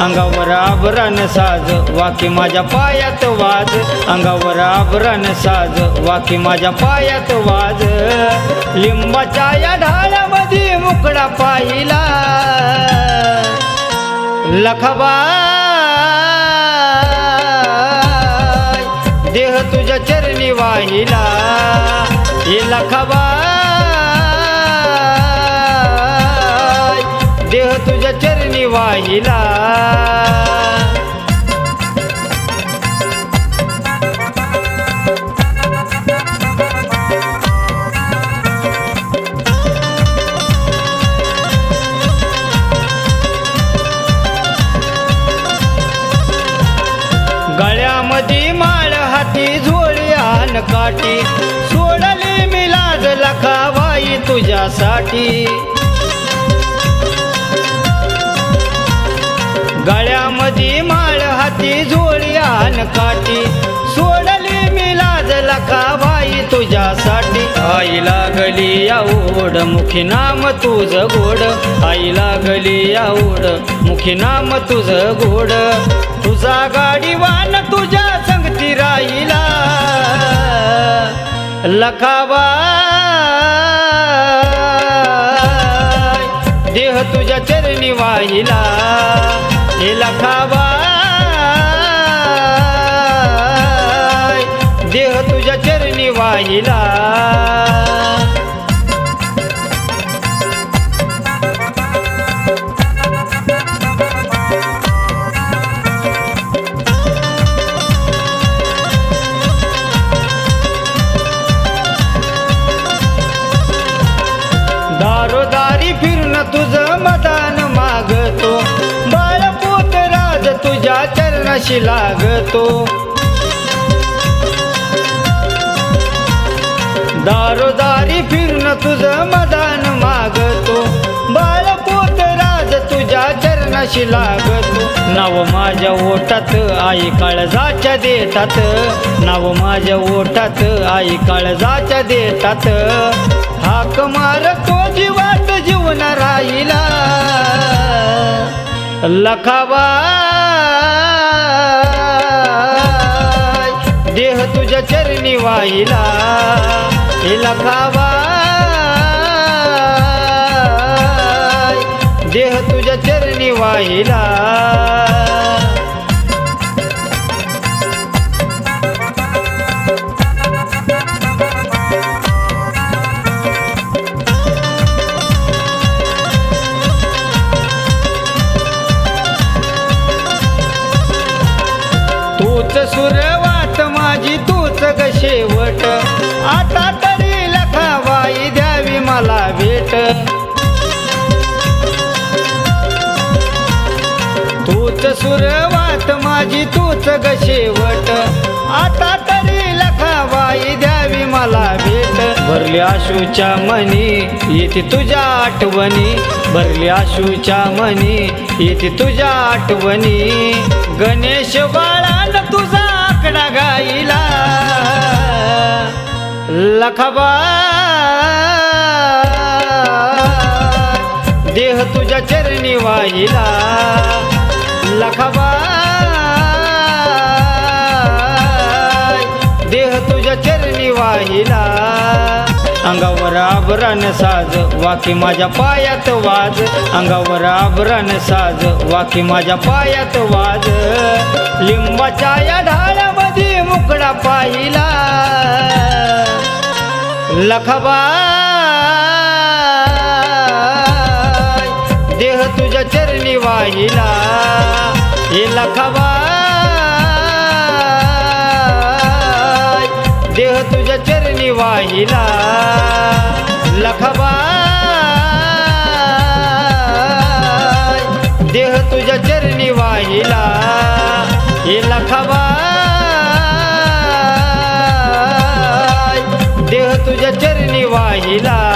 अंगावर आभरण साज वाकी माझ्या पायात वाज. अंगावर आभरण साज वाकी माझ्या पायात वाज. लिंबाच्या या ढाळ्यामध्ये मुकडा पाहिला. लखबा देह तुझ्या चरणी वाहिला. हे लखबाय वाहिला. गळ्यामध्ये माळ हाती झोळी आन काठी. सोडली मी लाज लखावाई तुझ्यासाठी. मधी माळ हाती झोळी आन काठी. सोडली मी लाज लखावाई तुझ्यासाठी. आई लागली आवड मुखी नाम तुझ गोड. आई लागली आवड मुखी नाम तुझ गोड. तुझा गाडीवान तुझ्या संगती राहिला. लखाबा देह तुझ्या चरणी वाहिला. हे लखाबा देह तुझ्या चरणी वाहिला दारोदारी फिरणं तुझं मदा। चरणाशी लागतो. दारोदारी फिरून तुझं मदान मागतो. बाळपोत राज तुझ्या चरणाशी लागतो. नाव माझ्या ओटात आई काळजाच्या देतात. नाव माझ्या ओटात आई काळजाच्या देतात. हाक मारतो जीवात जीवन राहिला. लखाबा तुझ्या चरणी वाहिला हिला खावा. देह तुझ्या चरणी वाहिला. तूच सुरवा ग शेवट. आता तरी लखावाई द्यावी मला भेट. तूच सुरवात माझी तूच ग शेवट. आता तरी लखावाई द्यावी मला भेट. भरली आशूच्या मनी येते तुझ्या आठवणी. भरली आशूच्या मनी येते तुझ्या आठवणी. गणेश बाळान तुझा आकडा गाईला लखबा देह तुझ्या चरणी वाहिला। लखबा देह तुझ्या चरणी वाहिला। अंगावर आभरण साज वाकी माझ्या पायात वाज. अंगावर आभरण साज वाकी माझ्या पायात वाज. लिंबाच्या या ढाळ्यामध्ये मुकडा पाहिला. लखबा देह तुझ्या चरणी वाहिला. हे लखबा देह तुझ्या चरणी वाहिला. लखबा देह तुझ्या चरणी वाहिला. हे लखबा देह तुझ्या चरणी वाहिला